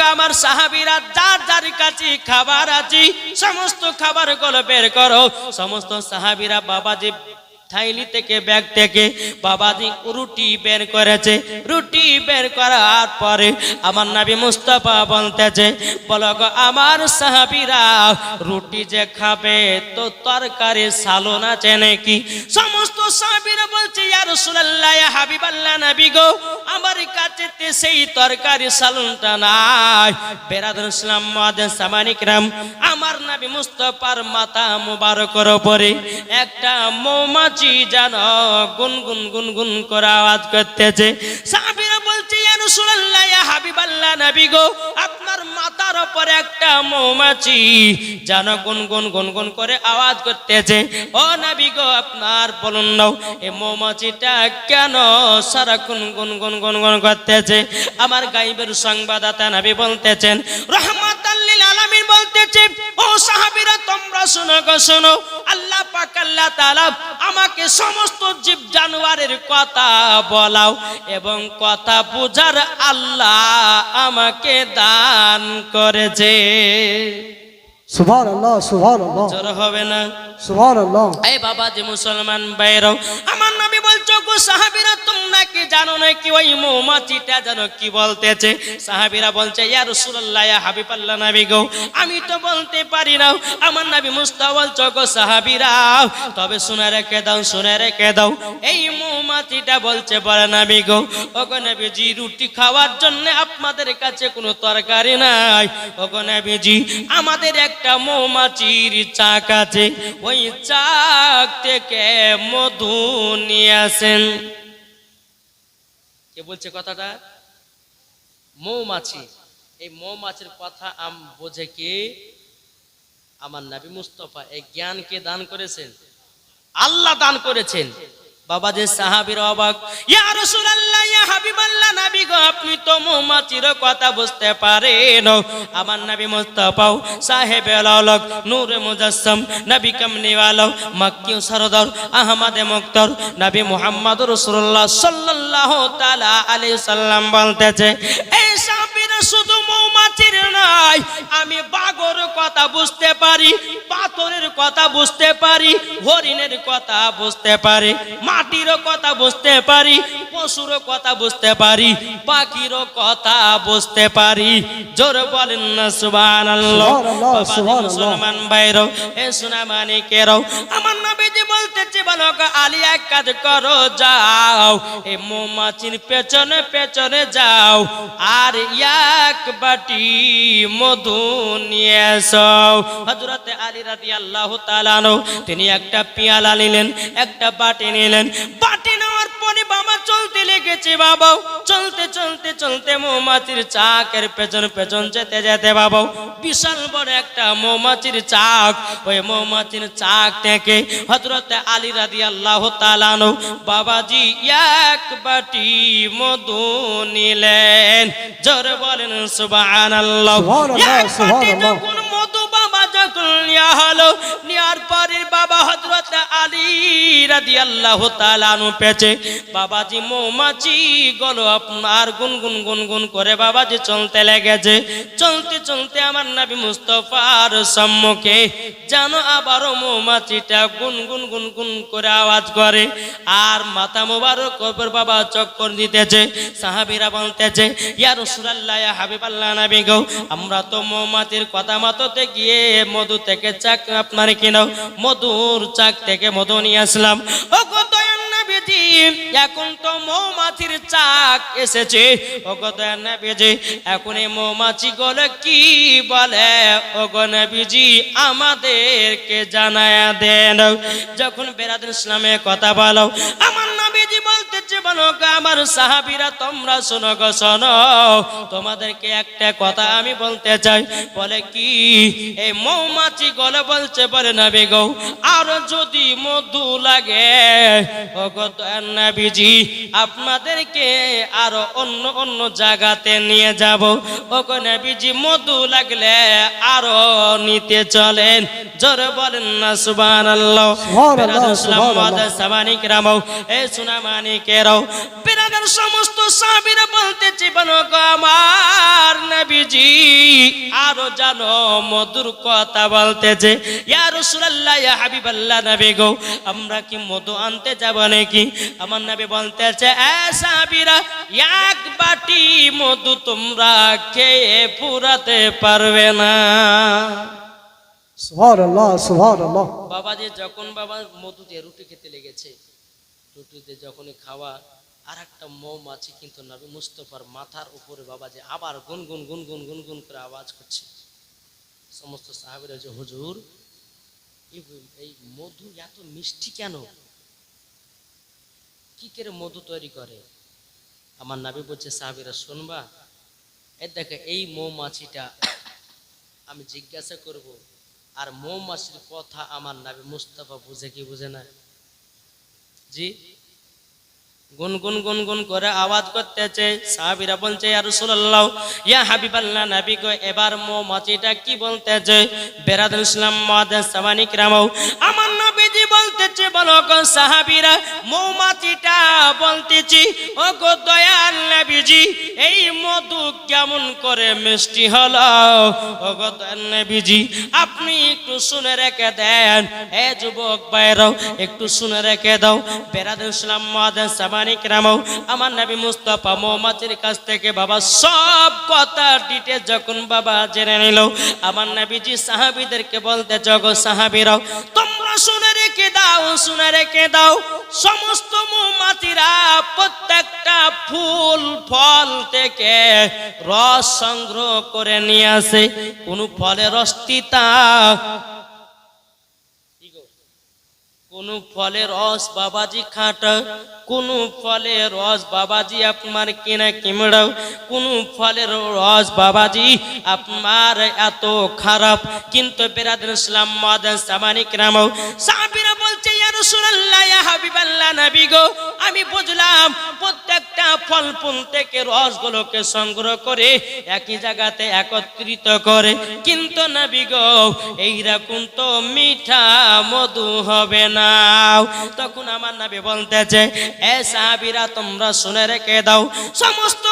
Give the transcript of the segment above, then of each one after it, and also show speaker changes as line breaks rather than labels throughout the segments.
আমার সাহাবিরা, যার যার কাছে খাবার আছে, সমস্ত খাবারগুলো বের করো। সমস্ত সাহাবিরা, বাবাজি থাইলি থেকে ব্যাগ থেকে বাবাজি রুটি বের করেছে। রুটি বের করার পরে আমার নাবি মুস্তাফা বলতেছে, বলো গো, আমার সাহাবিরা রুটি যে খাবে তো তরকারি সালন আছে নাকি? সমস্ত সাহাবিরা বলছে, ইয়া রাসূলুল্লাহ, ইয়া হাবিবাল্লাহ নবী গো, আমার কাছে সেই তরকারি সালনটা নাই। বেরাদুল ইসলাম মাদান সামানিকরাম আমার নবী মুস্তফার মাথা মুবারকের উপরে একটা মৌমাছি যেন গুনগুন গুনগুন করে আওয়াজ করতেছে। সাহাবীরা বলছে, ইয়া রাসূলুল্লাহ, ইয়া হাবিবাল্লাহ নবী গো, আপনার মাথার উপরে একটা মৌমাছি। যেন গুনগুন গুনগুন করে আওয়াজ করতেছে। ও নবী গো, আপনার বলুন নাও, এই মৌমাছিটা কেন সারা গুন গুন গুন গুন গুনগুন করতেছে? আমার গাইবের সংবাদদাতা নবী বলতেছেন রহমাতাল্লিল আলামিন বলতেছে ও সাহাবীরা তোমরা শোনো গো শোনো। আল্লাহ পাক আল্লাহ তাআলা আমাকে সমস্ত জীব জানোয়ারের কথা বলাও এবং কথা বুঝার আল্লাহ আমাকে দান করেছে।
সুভান আল্লাহ
জোর হবে না?
সুভান আল্লাহ
এই বাবা যে মুসলমান বাইরও আমার নবী সাহাবীরা, তোমরা কি জানো না কি ওই মৌমাছিটা বলতেছে? সাহাবীরা বলছে গো, আমি তো বলতে পারি না। আমার গো তবে দাও দাও। এই বলছে, বলে গো রুটি খাওয়ার জন্য আপনাদের কাছে কোনো তরকারি নাই। ওগো আমাদের একটা মৌমাছির চাক আছে। ওই চাক থেকে মধু নিয়ে আসেন। কে বলছে কথাটা? মৌমাছি। এই মৌমাছির কথা আম বোঝে কি? আমার নাবি মুস্তফা, এই জ্ঞানকে দান করেছেন, আল্লাহ দান করেছেন। বাবা যে সাহাবীর অবাক, ইয়া রাসূলুল্লাহ, ইয়া হাবিবাল্লাহ, নবী গো, আপনি তো মৌমাছির কথা বুঝতে পারেন। আমার নবী মুস্তাফাও সাহেব আলালক নূর মুজাসসাম, নবী কামনিওয়ালা মক্কি সরদার, আহমদ মুক্তর, নবী মুহাম্মদ রাসূলুল্লাহ সাল্লাল্লাহু তাআলা আলাইহি সাল্লাম বলতেছে, এই সাহাবীরা শুধু মৌমাছির নয় আমি বাগর কথা বুঝতে পারি পাথরের কথা বুঝতে পারি হরিণের কথা বুঝতে পারি মাটিরও কথা বুঝতে পারি পশুর কথা বুঝতে পারি পাখিরও কথা বুঝতে পারি। জোর বলেন না সুবহানাল্লাহ।
সুবহানাল্লাহ।
মুসলমান ভাইরও এ সোনা মানিকেরও। আমার নবীজি বলতেছে বলো গো, আলী এক কাজ করো যাও। এ মৌমাছির পেছনে পেছনে যাও। আর এক বাটি মধু নিয়ে আসো হযরতে আলী রাদিয়াল্লাহু তাআলা তিনি একটা পেয়ালা নিলেন একটা বাটি নিলেন। বাটি নেওয়ার পরে বাবা চলতে লেগেছে বাবা চলতে চলতে চলতে মৌমাছির চাকের পেছন পেছন যেতে যেতে বাবা বিশাল বড় একটা মৌমাছির চাক। ওই মৌমাছির চাক থেকে হজরতে আলী রাদি আল্লাহ তালানো বাবাজি এক বাটি মধু নিলেন। জোর বলেন সুবাহ মধু যখন নেওয়া হলো নেওয়ার বাবাজি মৌমাছি গলো আপনার করে বাবাজি চলতে লেগেছে। চলতে চলতে আমার নবী মুস্তফার সম্মুখে আবারও মৌমাছিটা করে আওয়াজ করে। আর মাথা মোবারক বাবা চক্কর দিতেছে। সাহাবীরা বলতেছে, ইয়া রাসূলুল্লাহ হাবিবাল্লাহ নবী গো, আমরা তো মৌমাছির কথা মততে গিয়ে মধু থেকে চাক আপনার কিনাও। মধুর চাক থেকে মধু নিয়ে আসলাম। ও দয়াল নবীজি, এখন তো মৌমাছির চাক এসেছে। ও গো দয়াল এখন এই মৌমাছি গুলো কি বলে? ও গো নবীজি, আমাদেরকে জানায়া দেন। যখন বেরাদুল ইসলামে কথা বলো, আমার নবীজি বলতেছে, বলো আমার সাহাবীরা, তোমরা শোনো গো, শোনো। তোমাদেরকে একটা কথা আমি বলতে চাই। বলে কি? এই মৌমাছি গলে বলছে, বলে, নবী গো আর যদি মধু লাগে গো আপনাদেরকে আরও অন্য অন্য জায়গাতে নিয়ে যাব। ও গো নবীজি মধু লাগলে আরও নিতে চলেন। জোরে বলেন না সামানিক রামও এ সমস্ত গো আমার নবীজি আরও জানো মধুর কথা বলতেছে। ইয়া রাসূলুল্লাহ ইয়া হাবিবাল্লাহ নবী গো আমরা কি মধু আনতে যাব নাকি? আমার নবী বলতেছে এ সাহাবীরা এক বাটি মধু তোমরা খেয়ে পুরাতে পারবে না. বাবা যে যখন বাবা মধু দিয়ে রুটি খেতে লেগেছে রুটিতে যখনই খাওয়া আর একটা মৌমাছি কিন্তু নবী মুস্তফার মাথার উপরে বাবা যে আবার গুনগুন গুনগুন গুনগুন করে আওয়াজ করছে। সমস্ত সাহাবিরা যে হুজুর এই- মধু এত মিষ্টি কেন? কি করে মধু তৈরি করে? আমার নাবি বলছে, সাহাবিরা, শুনবা? এ দেখে, এই মৌমাছিটা, আমি জিজ্ঞাসা করব, আর মৌমাছির কথা আমার নাবি মুস্তাফা বুঝে কি বুঝে না? জি? গুন গুন গুন গুন করে আওয়াজ করতেছে। সাহাবিরা বলছে, ইয়া রাসূলুল্লাহ, ইয়া হাবিবাল্লাহ নবী গো, এবার মো মৌমাছিটা কি বলতেছে? বেরাদুল ইসলাম মাদান সামানিক রামাও, আমার বলতেছে, বলো গো সাহাবীরা, মৌমাছিটা বলতেছি, ও গো দয়াল নবীজি, এই মধু কেমন করে মিষ্টি হলো? ও গো দয়াল আপনি একটু শুনে রেখে দেন। এ যুবক ভাইরাও একটু শুনে রেখে দাও। বেরাদুল ইসলাম মাদান সামানি কিরামও, আমার নবী মুস্তফা মৌমাছির কাছ থেকে বাবা সব কথা ডিটেল যখন বাবা জেনে নিল, আমার নবীজি সাহাবীদেরকে বলতে, জগৎ সাহাবীরাও, তোমরা শুনে রেখে দাও, শুনে রেখে দাও সমস্ত মৌমাছিরা প্রত্যেকটা ফুল, ফল থেকে রস সংগ্রহ করে নিয়ে আসে কোনো ফলের গো? কোন ফলের রস বাবাজি খাটা, কোন ফলের রস বাবাজি আপনার কিনা কিমড়াও কোন ফলের রস বাবাজি আপনার এত খারাপ। কিন্তু বেরাদুল ইসলাম মাদান সামানিক রামাও সাহাবীরা বলছে, ইয়া রাসূলুল্লাহ, ইয়া হাবিবাল্লাহ নবী গো, আমি বুঝলাম প্রত্যেকটা ফল ফুল থেকে রসগুলোকে সংগ্রহ করে একই জায়গাতে একত্রিত করে। কিন্তু নবী গো, এইরকম তো মিঠা মধু হবে না। তখন আমার নাবি বলতেছে এ সাহাবীরা তোমরা শুনে রেখে দাও। সমস্ত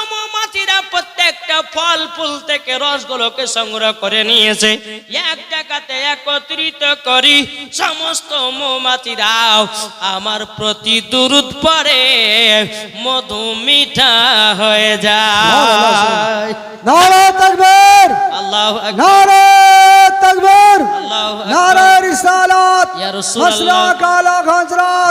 মৌমাছিরা প্রত্যেকটা ফল ফুল থেকে রসগুলোকে সংগ্রহ করে নিয়েছে। এক জায়গাতে একত্রিত করি সমস্ত মৌমাছিরাও। আমার প্রতি দুরুদ পরে মধু মিঠা হয়ে যায়। আল্লাহ
নারে রিসালাত!
ইয়া রাসূলুল্লাহ।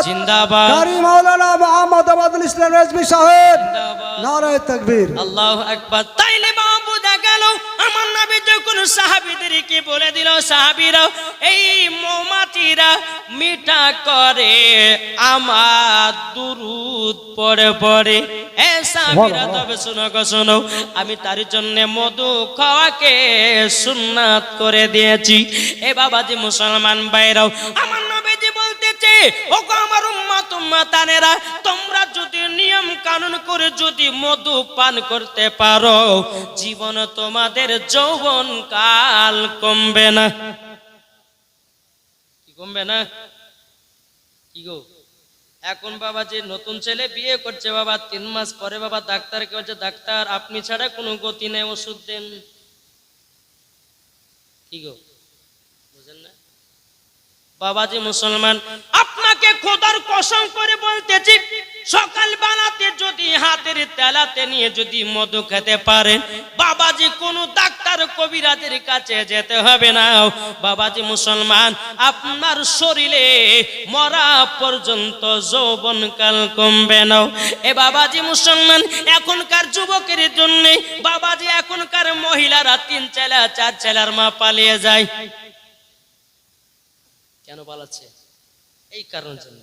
জিন্দাবাদ।
কারি মাওলানা মুহাম্মদ আবাদুল ইসলাম রেজবি সাহেব!
জিন্দাবাদ।
নারে তাকবীর!
আল্লাহ তাইলে বাবা বোঝা গেল আমার নবী যখন সাহাবীদেরকে বলে দিল সাহাবীরা এই মৌমাছিরা মিঠা করে আমার দুরুদ এ সাহাবীরা তবে শোনো গো শোনো আমি তার জন্য মধু খাওয়াকে সুন্নাত করে দিয়েছি। এ বাবাজি মুসলমান বাইরাও আমার নবীজি বলতেছে ও গো আমার উম্মত উম্মাতানেরা তোমরা যদি নিয়ম কানুন করে যদি মধু পান করতে পারো, জীবন তোমাদের যৌবন কাল কমবে না। কি কমবে না? কি গো? এখন বাবা যে নতুন ছেলে বিয়ে করছে বাবা, তিন মাস পরে বাবা ডাক্তারকে বলছে, ডাক্তার, আপনি ছাড়া কোনো গতি নেই, ওষুধ দেন। কি গো? বাবাজি মুসলমান, আপনাকে খোদার কসম করে বলতেছি, সকাল বেলাতে যদি হাতের তেলাতে নিয়ে যদি মধু খেতে পারেন, বাবাজি কোন ডাক্তার কবিরাজের কাছে যেতে হবে না। বাবাজি মুসলমান, আপনার শরীরে মরা পর্যন্ত যৌবন কাল কমবে না। এ বাবাজি মুসলমান, এখনকার যুবকের জন্য বাবাজি এখনকার মহিলারা তিন ছেলা চার ছেলার মা পালিয়ে যায়। কেন পালাচ্ছে এই কারণের জন্য।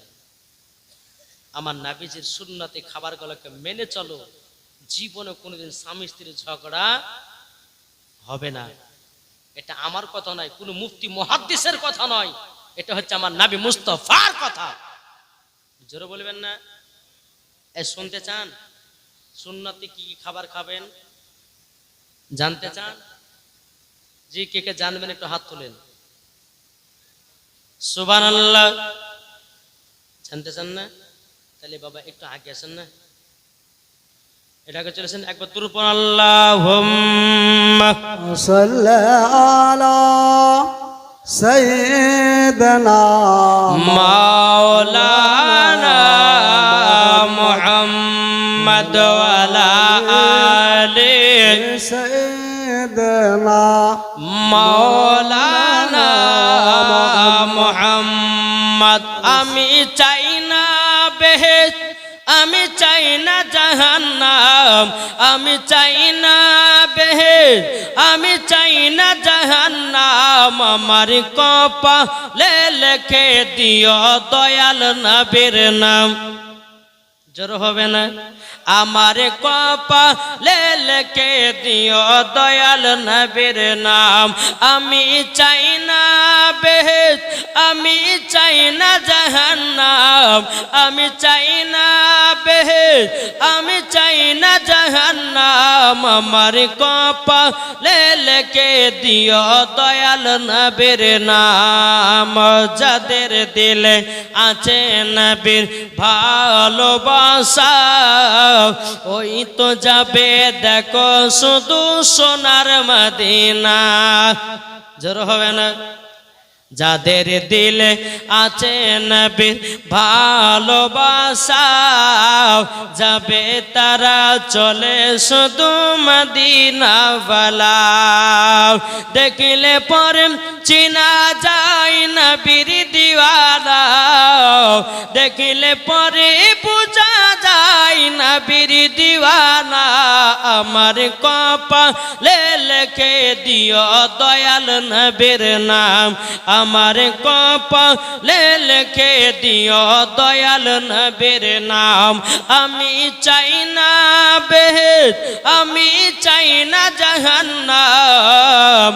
আমার নাবিজের সুন্নতে খাবার গুলোকে মেনে চলো। জীবনে কোনোদিন স্বামী স্ত্রীর ঝগড়া হবে না। এটা আমার কথা নয়, কোনো মুফতি মহাদ্দিসের কথা নয়। এটা হচ্ছে আমার নাবি মুস্তফার কথা। জোরে বলবেন না? এ শুনতে চান? সুন্নতে কি কি খাবার খাবেন? জানতে চান? জি, কে কে জানবেন একটু হাত তোলেন। সুবান আল্লাহ জানতে চান না? তাহলে বাবা একটু আগে আছেন না। এটাকে চলেছেন একবার তুরপন আল্লাহ আলা সৈদনা মাওলা জাহান্নাম। আমি চাই না বেহে আমি চাই না জাহান্নাম। আমার কপা লে লেখে দিও দয়াল নবীর নাম। জোর হবে না। আমার কপা লে লেখে দিও দয়াল নবীর নাম। আমি চাই না বেহেশ আমি চাই না জাহান্নাম। আমি চাই না বেহেশ আমি চাই না জাহান্নাম। আমার কপা লে লেখে দিও দয়াল নবীর নাম। যাদের দিলে আছে নবীর ভালোবাসা ওই তো যাবে, দেখো শুধু সোনার মদিনা। জোর হবে না? যাদের দিলে আছে নবীর ভালোবাসা যাবে তারা চলে শুধু মদিনা বালা দেখিলে পরে চিনা যায় নবীর দিওয়ালা দেখিলে পরে যায় নবীর দিওয়ানা আমার কপা লে লেখে দিও দয়াল নবীর নাম। আমার কপা লে লেখে দিও দয়াল নবীর নাম। আমি চাই না বেহেদ আমি চাই না জাহান্নাম।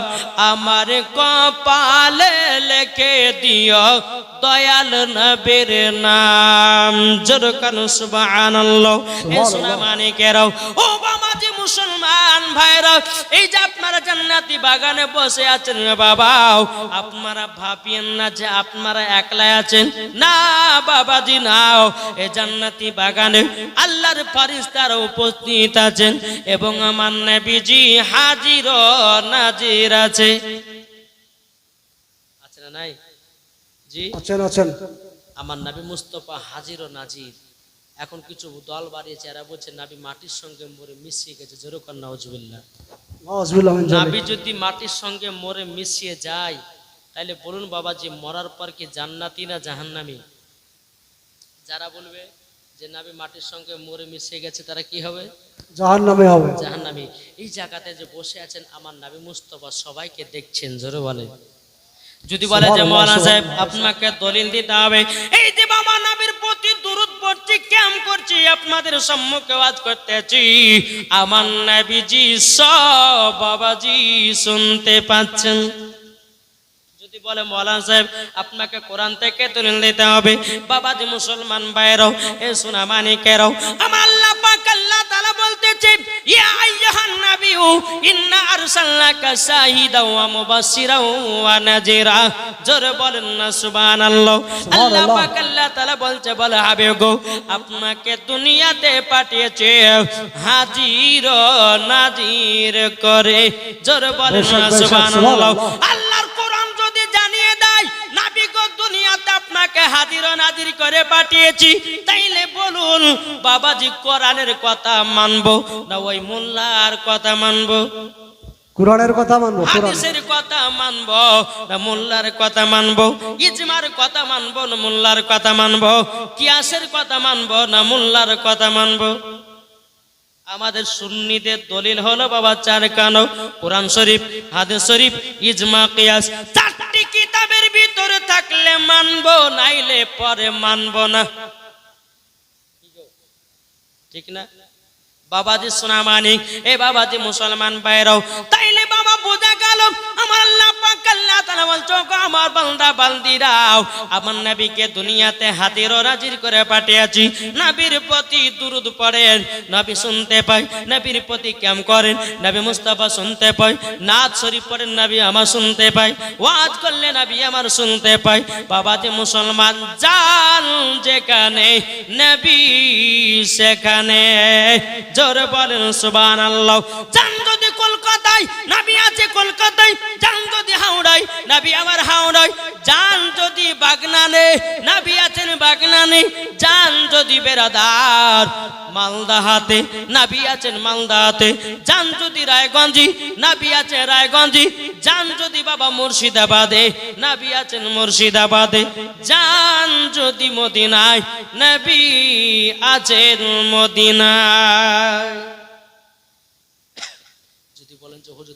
আমার কপালে লেখে দিও দয়াল নবীর নাম। জোরকান সুবহানাল্লাহ। এ সোনা মানিকেরাও। ও বাবাজি মুসলমান ভাইরা এই যে আপনারা জান্নাতি বাগানে বসে আছেন বাবা আপনারা ভাবিয়েন না যে আপনারা একলাই আছেন। না বাবাজি নাও এই জান্নাতি বাগানে আল্লাহর ফারিস্তারা উপস্থিত আছেন এবং আমার নবীজি হাজির নাজির আছে। আছে না নাই? জি?
আছেন আছেন।
আমার নাবি মুস্তফা হাজির ও নাজির। এখন কিছু দল বাড়িয়েছে এরা বলছে নাবি মাটির সঙ্গে মরে মিশিয়ে গেছে জোরকার নওয়াজবিল্লাহ যদি মাটির সঙ্গে মরে মিশিয়ে যায় তাহলে বলুন বাবা যে মরার পর কি জান্নাতি না জাহান্নামি? যারা বলবে যে নাবি মাটির সঙ্গে মরে মিশিয়ে গেছে তারা কি হবে?
জাহান্নামে হবে।
জাহান্নামি। এই জায়গাতে যে বসে আছেন আমার নাবি মুস্তফা সবাইকে দেখছেন জোরে বলে যদি বলে যে সাহেব আপনাকে দলিল দিতে হবে। এই যে দুরুদ ক্যাম করছি আপনাদের সম্মুখে ওয়াজ করতেছি। আমার নাবিজি সব বাবাজি শুনতে পাচ্ছেন। বলে মৌলানা সাহেব আপনাকে কোরআন থেকে দলিল দিতে হবে। বাবাজি মুসলমান ভাইরাও এ সোনা মানিকেরাও আমার আল্লাহ পাক আল্লাহ তাআলা বলতেছে ইয়া আইয়ুহান নাবিয়্যু ইন্না আরসালনাকা শাহিদাও ওয়া মুবাশশিরাও ওয়া নাযিরা জোরে বলেন না সুবহানাল্লাহ। আল্লাহ পাক আল্লাহ তাআলা বলছে বলে গো আপনাকে দুনিয়াতে পাঠিয়েছে হাজির নাজির করে। জোরে বলেন না সুবহানাল্লাহ। করে পাঠিয়েছি তাইলে বলুন বাবাজি কোরআনের কথা মানবো না ওই মোল্লার কথা মানবো?
কোরআনের কথা মানবো
হাদিসের কথা মানবো না মোল্লার কথা মানবো? ইজমার কথা মানবো না মোল্লার কথা মানবো? কিয়াসের কথা মানবো না মোল্লার কথা মানবো? আমাদের সুন্নিদের দলিল হলো বাবা চার কানো। কোরআন শরীফ হাদিস শরীফ ইজমা কিয়াস থাকলে মানবো, নাইলে পরে মানবো না। ঠিক না? বাবাজি সোনা মানিক, এ বাবাজি মুসলমান বাইরাও তাইলে বাবা বোঝা গেল, আমার আল্লাহ আমার শুনতে পাই ওয়াজ আমার শুনতে বাবা যে মুসলমান যান যেখানে সেখানে। জোরে বলেন সুবহানাল্লাহ। যান যদি কলকাতায়, নবী আছে কলকাতায় যান যদি হাওড়ায়, নবী আমার হাওড়ায় যান যদি বাগনানে, নবী আছেন বাগনানে যান যদি বেরাদার মালদাহাতে নাবি আছেন মালদাহাতে যান যদি রায়গঞ্জি, নাবি আছেন রায়গঞ্জি যান যদি বাবা মুর্শিদাবাদে, নাবি আছেন মুর্শিদাবাদে যান যদি মদিনায়, নবী আছেন মদিনায় যদি বলেন যে হুজুর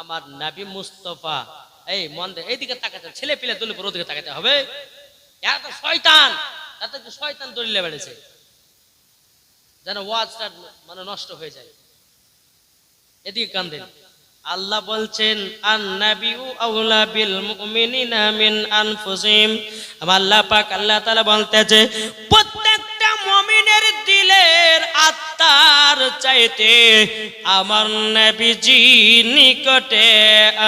আমার নবী মুস্তফা। এই, মন এইদিকে তাকাতে, ছেলে পিলে দলে পুরো দিকে তাকাতে হবে। এরা তো শয়তান শয়তান দলিলে বেড়েছে যেন ওয়াজটা মানে নষ্ট হয়ে যায়। এদিকে কান দিন। আল্লাহ বলছেন আন নাবিউ আউলা বিল মুমিনিনা মিন আনফুসিহিম আল্লাহ পাক আল্লাহ তাআলা বলতেছে প্রত্যেকটা মুমিনের দিলের আত্মার চাইতে আমার নবীজি নিকটে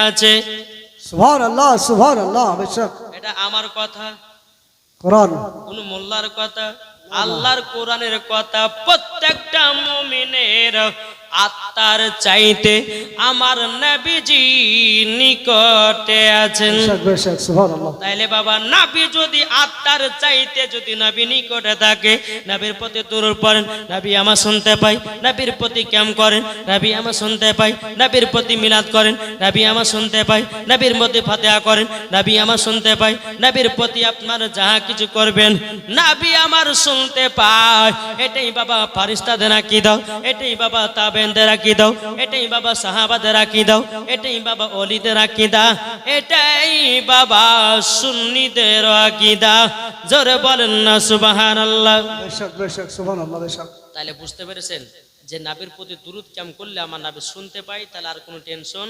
আছে।
সুভান আল্লাহ বেশক
এটা আমার কথা
কোরআন।
কোন মোল্লার কথা আল্লাহর কোরআনের কথা প্রত্যেকটা মুমিনের আত্মার চাইতে আমার নবীজি নিকটে আছেন। তাইলে বাবা নাবি যদি আত্মার চাইতে যদি নাবি নিকটে থাকে নাবির প্রতি দূর পড়েন নাবি আমার শুনতে পাই নাবির প্রতি ক্যাম করেন নাবি আমার শুনতে পাই নাবির প্রতি মিলাদ করেন নাবি আমার শুনতে পাই নাবির প্রতি ফাতেহা করেন নাবি আমার শুনতে পাই নাবির প্রতি আপনার যাহা কিছু করবেন নাবি আমার শুনতে পায়। এটাই বাবা ফারিস্তাদের রাখি দাও এটাই বাবা তাবেনদের রাখি দাও এটাই বাবা সাহাবাদের রাখি দাও এটাই বাবা অলিদের রাখি দাও এটাই বাবা সুন্নিদের আকিদা জোরে বলেন না সুবাহান আল্লাহ
বেশক বেশক সুভান আল্লাহ বেশক।
তাহলে বুঝতে পেরেছেন যে নাবির প্রতি দুরুদ কেম করলে আমার নাবি শুনতে পাই তাহলে আর কোনো টেনশন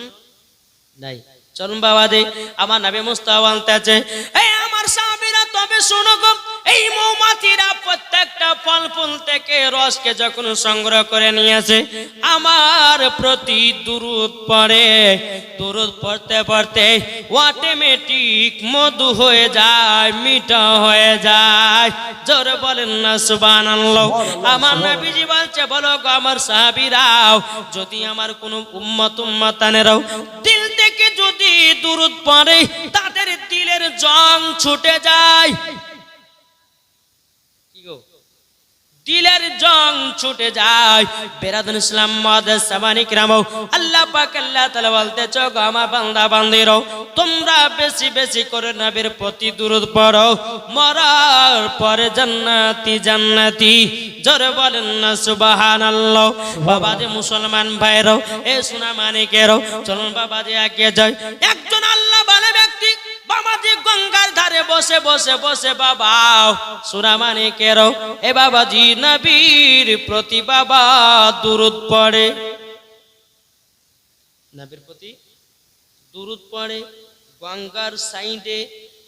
নাই। চলুন বাবা দে আমার নাবি মুস্তাফা বলতে আছে। এই আমার সাহাবীরা তবে শোনো গো এই মৌমাছিরা প্রত্যেকটা ফল ফুল থেকে রসকে যখন সংগ্রহ করে নিয়েছে, আমার প্রতি দুরুদ পড়ে। দুরুদ পড়তে পড়তে অটোমেটিক মধু হয়ে যায়, মিঠা হয়ে যায়। জোরে বলেন না, সুবহানাল্লাহ। আমার নবীজি বলছে, বলো আমার সাহাবীরাও, যদি আমার কোনো উম্মত উম্মতানেরাও দিল থেকে যদি দুরুদ পড়ে, তাদের দিলের জং ছুটে যায় কি গো দিলের জং ছুটে যায়। বেরাদুল ইসলাম মাদাস সামানিক রামো আল্লাহ পাক আল্লাহ তাআলা বলতে চোখ আমার বান্দা বান্দিরো তোমরা বেশি বেশি করে নবীর প্রতি দুরুদ পড়ো। মরার পরে জান্নাতি জান্নাতি, জোরে বলেন না সুবহানাল্লাহ। বাবা যে মুসলমান ভাইরো এ সোনা মানিকেরো চলুন বাবা যে এগিয়ে যায় একজন আল্লাহ বলে ব্যক্তি বাবাজি গঙ্গার ধারে বসে বসে বসে বাবা সুরামানি কেরো এ বাবাজি নবীর প্রতি বাবা দুরুদ পড়ে। নবীর প্রতি দুরুদ পড়ে, গঙ্গার সাইডে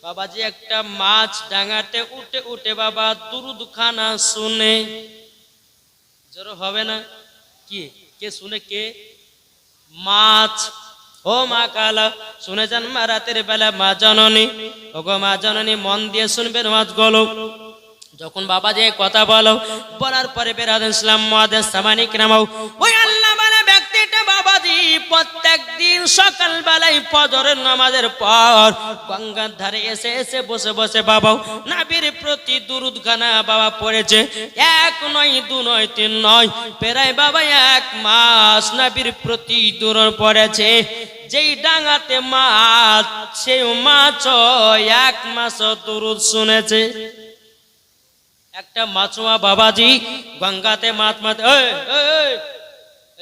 বাবাজি একটা মাছ ডাঙাতে উঠে উঠে বাবা দুরুদ খানা শুনে। জোর হবে না? কি? কে শুনে কে? মাছ ও মা কাল, শুনেছেন মা রাতের বেলা মা জননী? ও গো মা জননী, মন দিয়ে শুনবেন মাছ গলো যখন বাবা যে কথা বলো, বলার পরে বেরাদ ইসলাম মহাদেশ সামানিক নামাও। ওই আল্লাহ বাবাজি প্রত্যেক দিন সকাল বেলায় ফজরের নামাজের পর গঙ্গার ধারে এসে এসে বসে বসে বাবাও, নাবির প্রতি দুরুদ খানা বাবা পড়েছে। এক নয়, দু নয়, তিন নয়, প্রায় বাবা এক মাস নাবির প্রতি দূর পড়েছে। যেই ডাঙাতে মাছ সেই মাছ এক মাস দুরুদ শুনেছে। একটা মাছুয়া বাবাজি গঙ্গাতে মাছ মাছ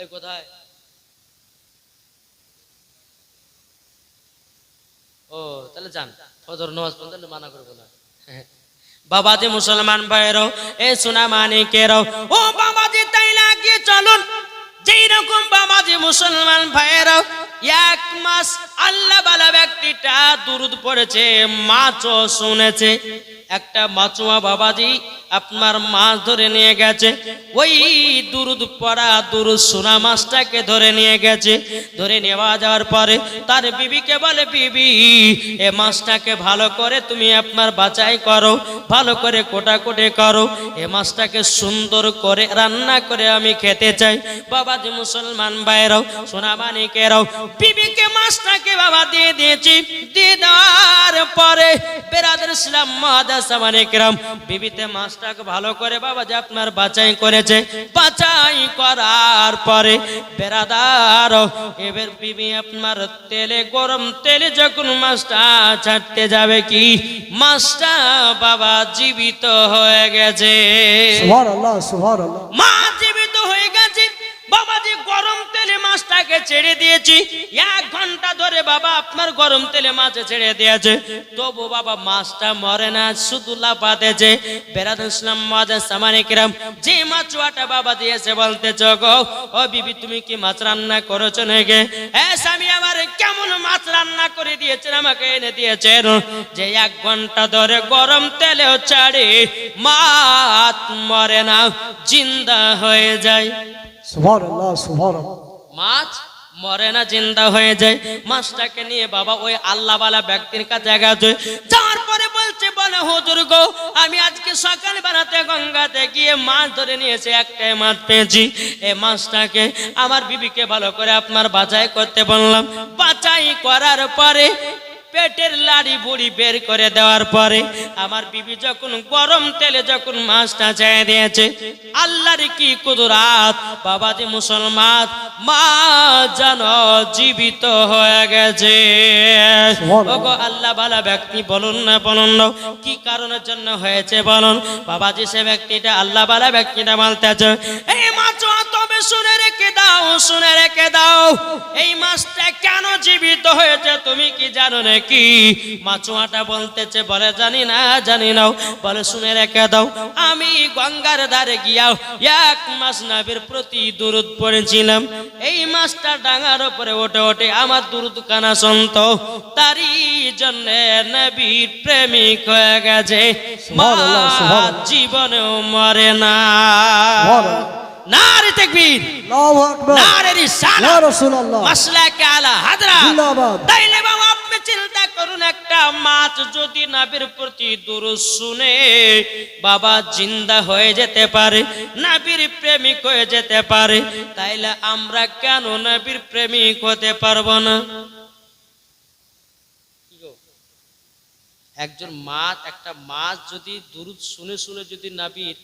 এই কোথায়? ও, তাহলে যান। ফজর নামাজ পড়লে মানা করব না বাবাজি মুসলমান ভাইয়েরও, এ সোনা মানিকেরও ও বাবাজি তাই নাকি চলুন। যেই রকম বাবাজি মুসলমান ভাইয়ের এক মাস আল্লাহ বালা ব্যক্তিটা দুরুদ পড়েছে, মাছও শুনেছে। একটা মাছুয়া বাবাজি আপনার মাছ ধরে নিয়ে গেছে। ওই দুরুদ পড়া দুরুদ সোনা মাছটাকে ধরে নিয়ে গেছে। ধরে নেওয়া যাওয়ার পরে তার বিবিকে বলে, বিবি, এ মাছটাকে ভালো করে তুমি আপনার বাছাই করো, ভালো করে কোটাকুটি করো। এ মাছটাকে সুন্দর করে রান্না করে আমি খেতে চাই। বাবাজি মুসলমান ভাইরাও সোনা মানিকেরাও বিবিকে মাছটাকে বাবা দিয়ে দিয়েছি। দিয়ে দেওয়ার পরে বেরাদের ইসলাম মহাদাস মানিকরাম বিবিতে মাছটাকে ভালো করে বাবা যে আপনার বাছাই করেছে বাছাই করার পরে বেরাদার এবার বিবি আপনার তেলে গরম তেলে যখন মাছটা ছাড়তে যাবে কি? মাছটা বাবা জীবিত হয়ে গেছে। মা জীবিত হয়ে গেছে বাবাজি, গরম তেলে মাছটাকে ছেড়ে দিয়েছি। এক ঘণ্টা ধরে বাবা আপনার গরম তেলে মাছ ছেড়ে দিয়েছে। তবু বাবা মাছটা মরে না, শুধু লাফাতেছে। বেড়াত ইসলাম মাঝে সামানিকরাম যে মাছুয়াটা বাবা দিয়েছে বলতে গো ও বিবি, তুমি কি মাছ রান্না করেছ নাকি? এ স্বামী, আমার কেমন মাছ রান্না করে দিয়েছেন, আমাকে এনে দিয়েছেন? যে এক ঘণ্টা ধরে গরম তেলেও ছাড়ে, মাছ মরে না, জিন্দা হয়ে যায়। মাছ মরে না, জিন্দা হয়ে যায়। মাছটাকে নিয়ে বাবা ওই আল্লাহওয়ালা ব্যক্তির কাছে গেছে যাওয়ার পরে বলছে, বলে, হুজুর গো, আমি আজকে সকাল বেলাতে গঙ্গাতে গিয়ে মাছ ধরে নিয়েছি, একটাই মাছ পেয়েছি। এই মাছটাকে আমার বিবিকে ভালো করে আপনার বাছাই করতে বললাম। বাছাই করার পরে পেটের লাড়ি বুড়ি বের করে দেওয়ার পরে আমার বিবি যখন গরম তেলে যখন মাছটা চাই দিয়েছে আল্লাহর কি কুদরাত বাবাজি মুসলমান মা যেন জীবিত হয়ে গেছে। ওগো আল্লাহ বালা ব্যক্তি বলুন না বলুন না কি কারণের জন্য হয়েছে বলুন। বাবাজি সে ব্যক্তিটা আল্লাহ বালা ব্যক্তিটা বলতেছে এই মাছ তবে শুনে রেখে দাও শুনে রেখে দাও। এই মাছটা কেন জীবিত হয়েছে তুমি কি জানো নাকি? মাছুয়াটা বলতেছে বলে জানি না জানি নাও বলে শুনে রেখে দাও। আমি গঙ্গার ধারে গিয়াও এক মাস নাবির প্রতি দূরত পড়েছিলাম। এই মাছটা ডাঙার উপরে ওঠে ওঠে আমার দূরত কানা সন্ত। তারই জন্য নবীর প্রেমিক হয়ে গেছে। জীবনেও মরে না। নারে তাকবীর।
আল্লাহু আকবার।
নারে
ইয়া রাসূলুল্লাহ।
মাসলাকে আলা
জিন্দাবাদ।
তাইলে বাবা আপনি চিন্তা করুন একটা মাছ যদি নাবির প্রতি দুরুদ শুনে বাবা জিন্দা হয়ে যেতে পারে নাবির প্রেমিক হয়ে যেতে পারে তাইলে আমরা কেন নাবির প্রেমিক হতে পারব না? একজন মাছ একটা মাছ যদি দুরুদ শুনে শুনে যদি নাবির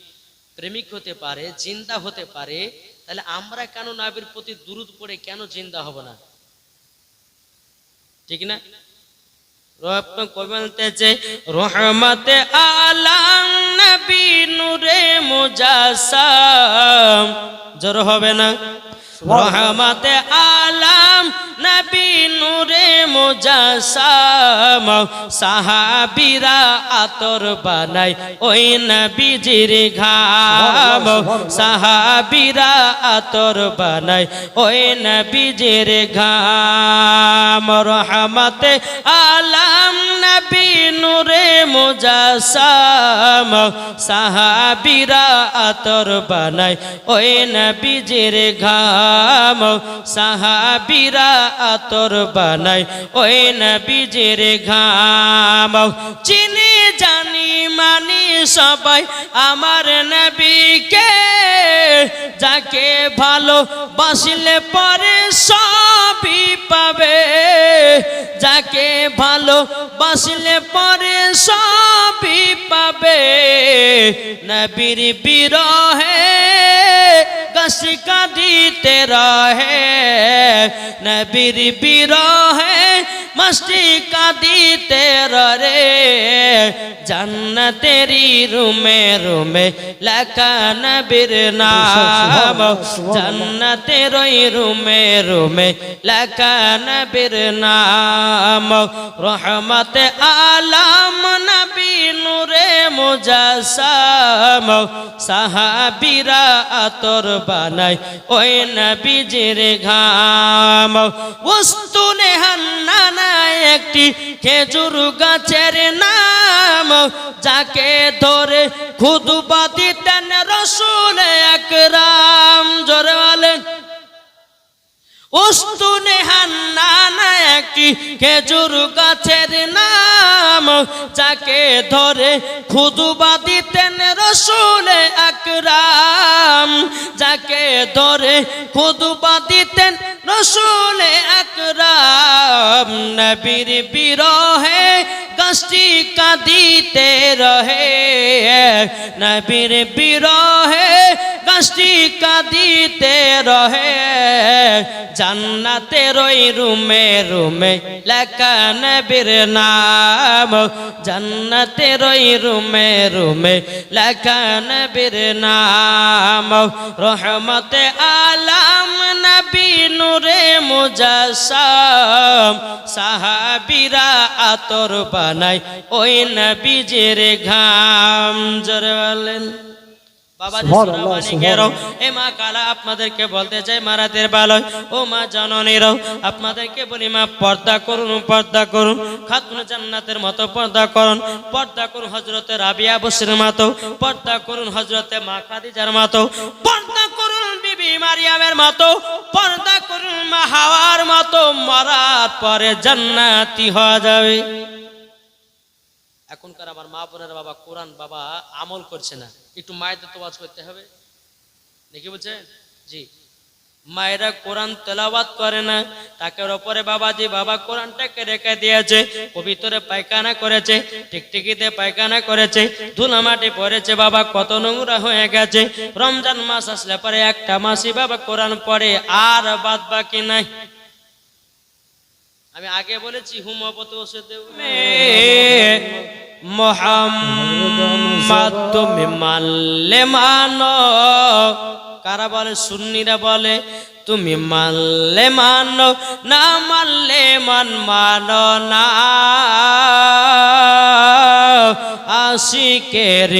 প্রেমিক হতে পারে, জিন্দা হতে পারে, তাহলে আমরা কেন নাবির প্রতি দুরুদ পড়ে কেন জিন্দা হব না? ঠিক না? কবলতেছে রহমতে আলাম নবী নূরে মুজাসাম জোর হবে না? রহমতে আলাম, নবী নূরে মুজাসাম, সাহাবিরা আতর বানাই ওই নবীজির ঘাম। সাহাবিরা আতর বানাই ওই নবীজির ঘাম। রহমতে আলাম, নবী নূরে মুজাসাম, সাহাবিরা আতর বানাই ওই নবীজির ঘাম। সাহাবিরা আতর বানাই ওই নবীজির ঘাম। চিনি, জানি, মানি সবাই আমার নবীকে, যাকে ভালো বাসলে পরে সবই পাবে। যাকে ভালো বাসলে পরে সবই পাবে। নবীর বিরহে গাছি কাঁদিতে রহে নবীর বিরহে মাস্টি কাঁদিতে রে জান্নাতেরি রুমে রুমে লেখা নবীর নাম জান্নাতের ওই রুমে রুমে লেখা নবীর নাম রহমতে আলাম নবী নূরে মুজাসাম, সাহাবিরা আতর বানাই ওই নবীজির ঘাম। উস্তুনে হান্নানা একটি খেজুর গাছের নাম, যাকে ধরে খুদবা দিতেন রসুল একরাম জোরে বলেন উস্তুনে হান্নানা একটি খেজুর গাছের নাম, যাকে ধরে খুদুবা দিতেন রসুল আকরাম, যাকে ধরে খুদুবা দিতেন রসুল আকরাম। নবীর বিরহে গাছটি কাঁদিতে রহে, নবীর বিরহে গাছটি কাঁদিতে রহে। জান্নাতের ওই রুমে রুমে লেখা নবীর নাম। জান্নাতের ওই রুমে রুমে লেখা নবীর নাম। রহমতে আলাম নবী নূরে মুজাসাম। সাহাবিরা আতর বানাই ওই নবীজের ঘাম। জোরে বলেন। আপনাদেরকে বলতে চাই মারাতের বালয়। ও মা জননীরও আপনাদেরকে বলি মা পর্দা করুন পর্দা করুন খাতুন জান্নাতের মতো পর্দা করুন পর্দা করুন হজরতে রাবিয়া বসির মতো পর্দা করুন হজরতে মা খাদিজার মতো পর্দা করুন বিবি মারিয়ামের মতো পর্দা করুন মা হাওয়ার মতো মরার পরে জান্নাতি হওয়া যাবে। এখনকার আমার মা বোনের বাবা কোরআন বাবা আমল করছে না। একটু মায়েদের তো ওয়াজ করতে হবে। দেখি বলছেন জি। মায়েরা কোরআন তেলাওয়াত করে না। তাকে ওপরে বাবাজি, বাবা কোরআনটাকে রেখে দিয়েছে। পবিত্রে পায়খানা করেছে, টিকটিকিতে পায়খানা করেছে, ধুলামাটি পড়েছে বাবা কত নোংরা হয়ে গেছে। রমজান মাস আসলে পরে একটা মাসি বাবা কোরআন পড়ে, আর বাদ বাকি নাই। আমি আগে বলেছি হুমপত ওষুধে মোহাম্মদ তুমি মানলে মানো। কারা বলে? সুন্নিরা বলে, তুমি মানলে মানো না মানলে মান মানো না। আশিকের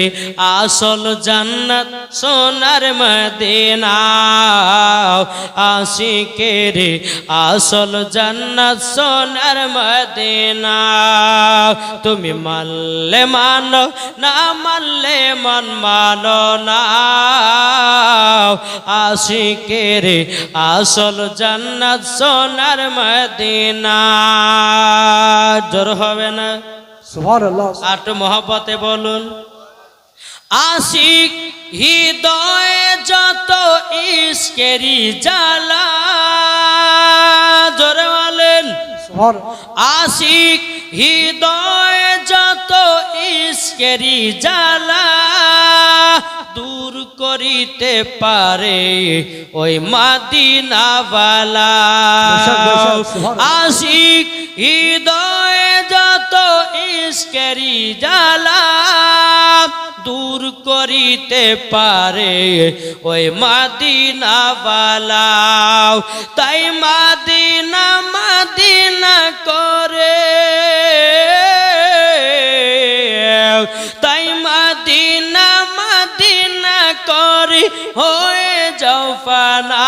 আসল জান্নাত সোনার মদিনা আশিকের আসল জান্নাত সোনার মদিনা তুমি মানলে মানো না মানলে মন মানো না। আশিকের আসল জান্নাত সোনার মদিনা। জোর হবে না। আর একটু মহব্বতে বলুন আশিক হৃদয়ে যত ইস্কেরি জ্বালা জোরে বলেন আশিক হৃদয়ে যত ইস্কেরি জ্বালা দূর করিতে পারে ওই মাদিনাওয়ালা। আশিক হৃদয়ে যত ইস্কেরি জ্বালা দূর করিতে পারে ওই মাদিনাওয়ালা। তাই মাদিনা মাদিনা করে। তাই মাদিনা মাদিনা করে। হয়ে যাও ফানা।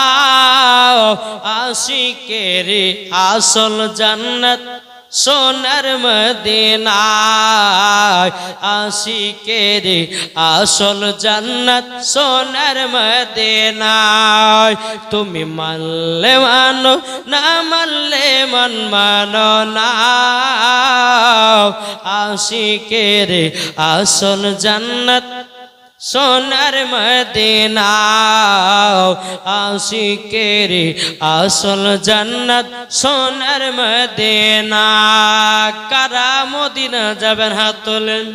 আশিকের আসল জান্নাত। সোনার মদিনা আশিকের আসল জান্নাত সোনার মদিনা তুমি মানলে মানো না মানলে মন মানো না। আশিকের আসল জান্নাত সোনার মদিনা আশিকের আসল জান্নাত সোনার মদিনা। কারা মদিনা যাবেন হাত তোলেন?